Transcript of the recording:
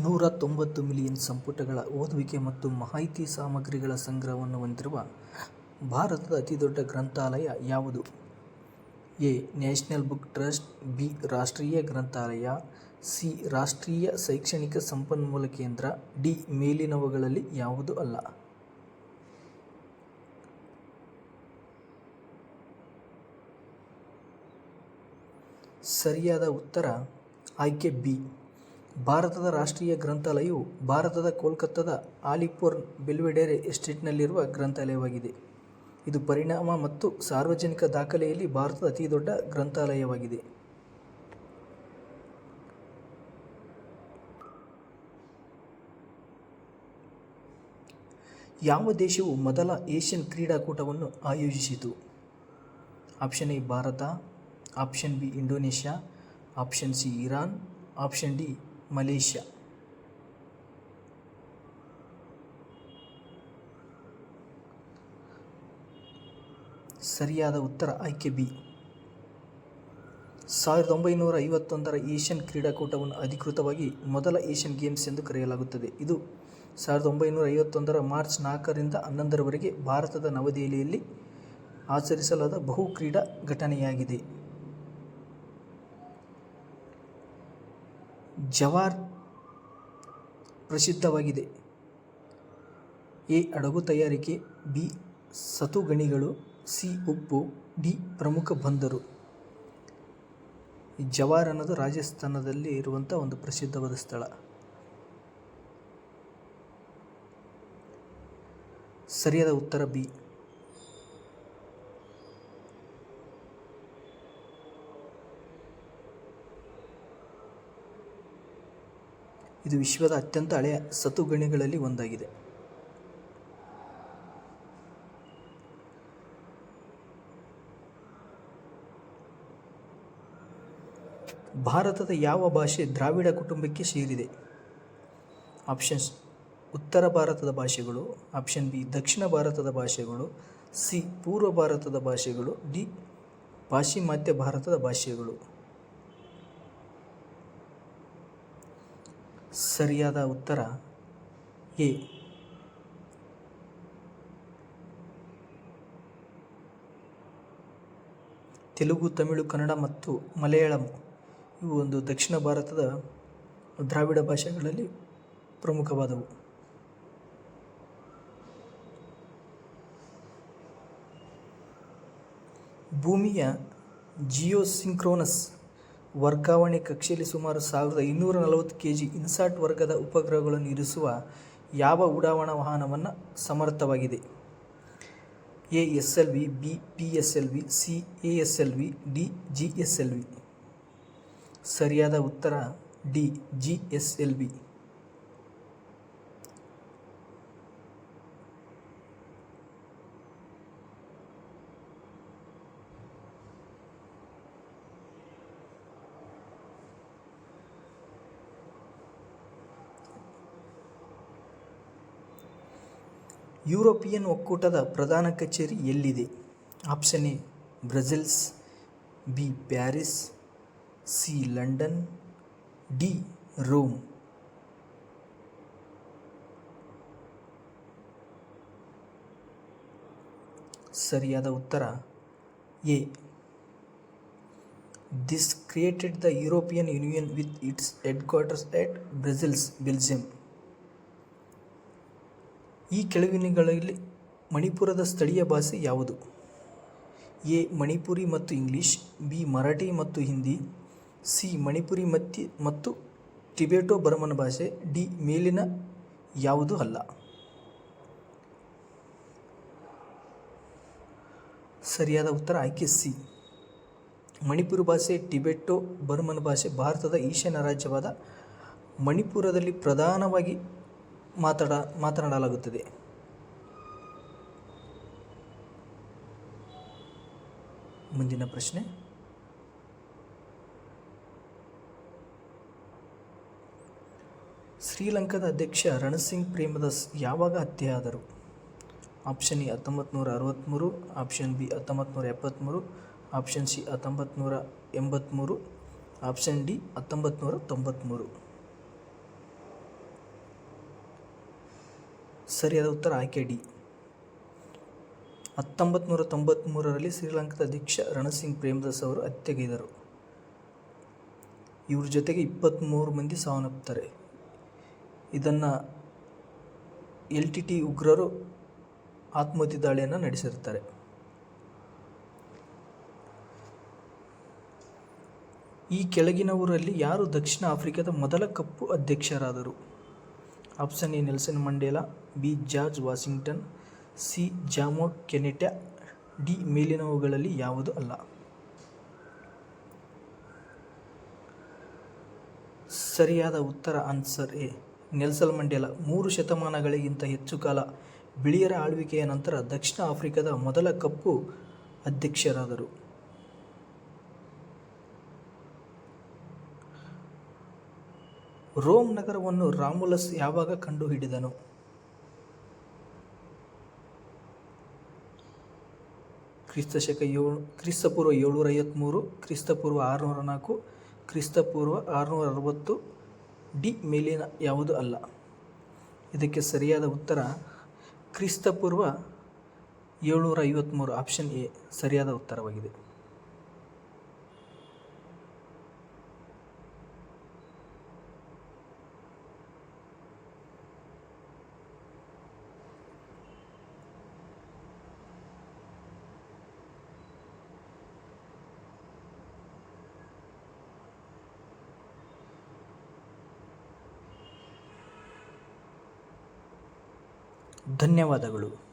ನೂರ ತೊಂಬತ್ತು ಮಿಲಿಯನ್ ಸಂಪುಟಗಳ ಓದುವಿಕೆ ಮತ್ತು ಮಾಹಿತಿ ಸಾಮಗ್ರಿಗಳ ಸಂಗ್ರಹವನ್ನು ಹೊಂದಿರುವ ಭಾರತದ ಅತಿದೊಡ್ಡ ಗ್ರಂಥಾಲಯ ಯಾವುದು? A. National book trust, B. ರಾಷ್ಟ್ರೀಯ ಗ್ರಂಥಾಲಯ, ಸಿ. ರಾಷ್ಟ್ರೀಯ ಶೈಕ್ಷಣಿಕ ಸಂಪನ್ಮೂಲ ಕೇಂದ್ರ, ಡಿ. ಮೇಲಿನವುಗಳಲ್ಲಿ ಯಾವುದು ಅಲ್ಲ? ಸರಿಯಾದ ಉತ್ತರ ಆಯ್ಕೆ ಬಿ. ಭಾರತದ ರಾಷ್ಟ್ರೀಯ ಗ್ರಂಥಾಲಯವು ಭಾರತದ ಕೋಲ್ಕತ್ತಾದ ಆಲಿಪುರ್ ಬೆಲ್ವೆಡೆರೆ ಎಸ್ಟೇಟ್ನಲ್ಲಿರುವ ಗ್ರಂಥಾಲಯವಾಗಿದೆ. ಇದು ಪರಿಣಾಮ ಮತ್ತು ಸಾರ್ವಜನಿಕ ದಾಖಲೆಯಲ್ಲಿ ಭಾರತದ ಅತಿದೊಡ್ಡ ಗ್ರಂಥಾಲಯವಾಗಿದೆ. ಯಾವ ದೇಶವು ಮೊದಲ ಏಷ್ಯನ್ ಕ್ರೀಡಾಕೂಟವನ್ನು ಆಯೋಜಿಸಿತು? Option A Bharat, option B Indonesia, option C Iran, option D Malaysia ಸರಿಯಾದ ಉತ್ತರ ಆಯ್ಕೆ ಬಿ ಸಾವಿರದ ಒಂಬೈನೂರ ಐವತ್ತೊಂದರ ಏಷ್ಯನ್ ಕ್ರೀಡಾಕೂಟವನ್ನು ಅಧಿಕೃತವಾಗಿ ಮೊದಲ ಏಷ್ಯನ್ ಗೇಮ್ಸ್ ಎಂದು ಕರೆಯಲಾಗುತ್ತದೆ. ಇದು ಸಾವಿರದ ಒಂಬೈನೂರ ಐವತ್ತೊಂದರ ಮಾರ್ಚ್ ನಾಲ್ಕರಿಂದ ಹನ್ನೊಂದರವರೆಗೆ ಭಾರತದ ನವದೆಹಲಿಯಲ್ಲಿ ಆಚರಿಸಲಾದ ಬಹು ಕ್ರೀಡಾ ಘಟನೆಯಾಗಿದೆ. ಜವಾರ್ ಪ್ರಸಿದ್ಧವಾಗಿದೆ. ಎ. ಹಡಗು ತಯಾರಿಕೆ, ಬಿ. ಸತುಗಣಿಗಳು, ಸಿ. ಉಪ್ಪು, ಡಿ. ಪ್ರಮುಖ ಬಂದರು. ಜವಾರ್ ಅನ್ನೋದು ರಾಜಸ್ಥಾನದಲ್ಲಿ ಇರುವಂಥ ಒಂದು ಪ್ರಸಿದ್ಧವಾದ ಸ್ಥಳ. ಸರಿಯಾದ ಉತ್ತರ, ಬಿ. ಇದು ವಿಶ್ವದ ಅತ್ಯಂತ ಹಳೆಯ ಸತುಗಣಿಗಳಲ್ಲಿ ಒಂದಾಗಿದೆ. ಭಾರತದ ಯಾವ ಭಾಷೆ ದ್ರಾವಿಡ ಕುಟುಂಬಕ್ಕೆ ಸೇರಿದೆ? ಆಪ್ಷನ್ಸ್ ಉತ್ತರ ಭಾರತದ ಭಾಷೆಗಳು, ಆಪ್ಷನ್ ಬಿ ದಕ್ಷಿಣ ಭಾರತದ ಭಾಷೆಗಳು, ಸಿ ಪೂರ್ವ ಭಾರತದ ಭಾಷೆಗಳು, ಡಿ ಪಾಶ್ಚಿಮಾತ್ಯ ಭಾರತದ ಭಾಷೆಗಳು. ಸರಿಯಾದ ಉತ್ತರ ಎ. ತೆಲುಗು, ತಮಿಳು, ಕನ್ನಡ ಮತ್ತು ಮಲಯಾಳಂ ಇವು ಒಂದು ದಕ್ಷಿಣ ಭಾರತದ ದ್ರಾವಿಡ ಭಾಷೆಗಳಲ್ಲಿ ಪ್ರಮುಖವಾದವು. ಭೂಮಿಯ ಜಿಯೋಸಿಂಕ್ರೋನಸ್ ವರ್ಗಾವಣೆ ಕಕ್ಷೆಯಲ್ಲಿ ಸುಮಾರು ಸಾವಿರದ ಇನ್ನೂರ ನಲವತ್ತು ಕೆ ಜಿ ಇನ್ಸಾಟ್ ವರ್ಗದ ಉಪಗ್ರಹಗಳನ್ನು ಇರಿಸುವ ಯಾವ ಉಡಾವಣಾ ವಾಹನವನ್ನು ಸಮರ್ಥವಾಗಿದೆ? A S L V B P S L V C, A S L V D G S L V ಸರಿಯಾದ ಉತ್ತರ D G S L V European ಒಕ್ಕೂಟದ ಪ್ರಧಾನ ಕಚೇರಿ ಎಲ್ಲಿದೆ? Option A, Brussels, B, Paris, C, London, D, Rome. ಸರಿಯಾದ ಉತ್ತರ A. This created the European Union with its headquarters at Brussels Belgium ಈ ಕೆಳಗಿನಗಳಲ್ಲಿ ಮಣಿಪುರದ ಸ್ಥಳೀಯ ಭಾಷೆ ಯಾವುದು? ಎ. ಮಣಿಪುರಿ ಮತ್ತು ಇಂಗ್ಲಿಷ್, ಬಿ. ಮರಾಠಿ ಮತ್ತು ಹಿಂದಿ, ಸಿ. ಮಣಿಪುರಿ ಮತ್ತಿ ಮತ್ತು ಟಿಬೆಟೋ ಬರ್ಮನ್ ಭಾಷೆ, ಡಿ. ಮೇಲಿನ ಯಾವುದೂ ಅಲ್ಲ. ಸರಿಯಾದ ಉತ್ತರ ಆಯ್ಕೆ ಸಿ. ಮಣಿಪುರ ಭಾಷೆ, ಟಿಬೆಟೋ ಬರ್ಮನ್ ಭಾಷೆ, ಭಾರತದ ಈಶಾನ್ಯ ರಾಜ್ಯವಾದ ಮಣಿಪುರದಲ್ಲಿ ಪ್ರಧಾನವಾಗಿ ಮಾತಾಡ, ಮಾತನಾಡಲಾಗುತ್ತದೆ. ಮುಂದಿನ ಪ್ರಶ್ನೆ. ಶ್ರೀಲಂಕಾದ ಅಧ್ಯಕ್ಷ ರಣಸಿಂಗ್ ಪ್ರೇಮದಾಸ್ ಯಾವಾಗ ಹತ್ಯೆಯಾದರು ಆಪ್ಷನ್ ಎ ಹತ್ತೊಂಬತ್ತು ನೂರ ಅರವತ್ತ್ಮೂರು ಆಪ್ಷನ್ ಬಿ ಹತ್ತೊಂಬತ್ತು ನೂರ ಎಪ್ಪತ್ತ್ಮೂರು ಆಪ್ಷನ್ ಸಿ ಹತ್ತೊಂಬತ್ತು ನೂರ ಎಂಬತ್ತ್ಮೂರು ಆಪ್ಷನ್ ಡಿ ಹತ್ತೊಂಬತ್ತು ನೂರ ತೊಂಬತ್ತ್ಮೂರು ಸರಿಯಾದ ಉತ್ತರ ಆಯ್ಕೆ ಡಿ ಹತ್ತೊಂಬತ್ತು ನೂರ ತೊಂಬತ್ತ್ಮೂರರಲ್ಲಿ ಶ್ರೀಲಂಕಾದ ಅಧ್ಯಕ್ಷ ರಣಸಿಂಗ್ ಪ್ರೇಮದಾಸ್ ಅವರು ಹತ್ಯೆಗೈದರು. ಇವ್ರ ಜೊತೆಗೆ ಇಪ್ಪತ್ತ್ಮೂರು ಮಂದಿ ಸಾವನ್ನಪ್ಪುತ್ತಾರೆ ಇದನ್ನು ಎಲ್ ಟಿ ಟಿ ಉಗ್ರರು ಆತ್ಮಹತ್ಯೆ ದಾಳಿಯನ್ನು ನಡೆಸಿರ್ತಾರೆ ಈ ಕೆಳಗಿನವರಲ್ಲಿ ಯಾರು ದಕ್ಷಿಣ ಆಫ್ರಿಕಾದ ಮೊದಲ ಕಪ್ಪು ಅಧ್ಯಕ್ಷರಾದರು? Option A Nelson Mandela B George Washington, C Jomo Kenyatta, D ಮೇಲಿನವುಗಳಲ್ಲಿ ಯಾವುದು ಅಲ್ಲ. ಸರಿಯಾದ ಉತ್ತರ ಆನ್ಸರ್ ಎ. ನೆಲ್ಸಲ್ ಮಂಡೇಲಾ, ಮೂರು ಶತಮಾನಗಳಿಗಿಂತ ಹೆಚ್ಚು ಕಾಲ ಬಿಳಿಯರ ಆಳ್ವಿಕೆಯ ನಂತರ ದಕ್ಷಿಣ ಆಫ್ರಿಕಾದ ಮೊದಲ ಕಪ್ಪು ಅಧ್ಯಕ್ಷರಾದರು. ರೋಮ್ ನಗರವನ್ನು ರಾಮುಲಸ್ ಯಾವಾಗ ಕಂಡುಹಿಡಿದನು? ಕ್ರಿಸ್ತಶಕ ಏಳು, ಕ್ರಿಸ್ತಪೂರ್ವ ಏಳ್ನೂರ ಐವತ್ತ್ಮೂರು ಕ್ರಿಸ್ತಪೂರ್ವ ಆರುನೂರ ನಾಲ್ಕು ಕ್ರಿಸ್ತಪೂರ್ವ ಆರುನೂರ ಅರವತ್ತು ಡಿ ಮೇಲಿನ ಯಾವುದು ಅಲ್ಲ? ಇದಕ್ಕೆ ಸರಿಯಾದ ಉತ್ತರ ಕ್ರಿಸ್ತಪೂರ್ವ ಏಳ್ನೂರ ಐವತ್ತ್ಮೂರು ಆಪ್ಷನ್ ಎ. ಸರಿಯಾದ ಉತ್ತರವಾಗಿದೆ. ಧನ್ಯವಾದಗಳು.